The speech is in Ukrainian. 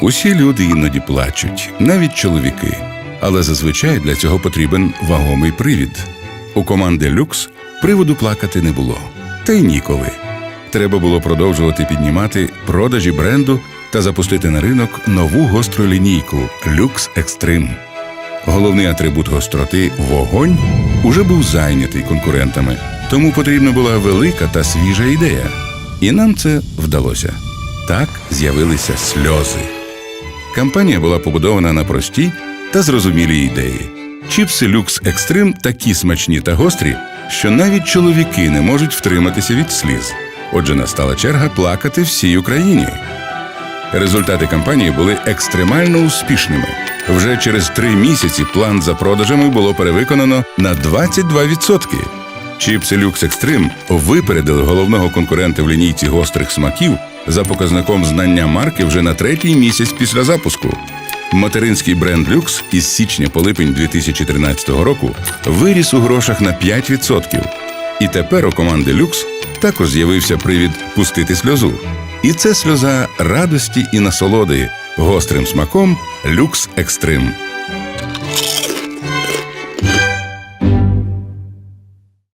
Усі люди іноді плачуть, навіть чоловіки. Але зазвичай для цього потрібен вагомий привід. У команди Люкс приводу плакати не було, та й ніколи. Треба було продовжувати піднімати продажі бренду та запустити на ринок нову гостру лінійку Люкс Екстрим. Головний атрибут гостроти вогонь уже був зайнятий конкурентами, тому потрібна була велика та свіжа ідея. І нам це вдалося. Так з'явилися сльози. Кампанія була побудована на простій та зрозумілій ідеї. Чіпси Люкс Екстрим такі смачні та гострі, що навіть чоловіки не можуть втриматися від сліз. Отже, настала черга плакати всій Україні. Результати кампанії були екстремально успішними. Вже через три місяці план за продажами було перевиконано на 22%. Чіпси Люкс Екстрим випередили головного конкурента в лінійці гострих смаків за показником знання марки вже на третій місяць після запуску. Материнський бренд Люкс із січня по липень 2013 року виріс у грошах на 5%. І тепер у команди Люкс також з'явився привід пустити сльозу. І це сльоза радості і насолоди гострим смаком Люкс Екстрим.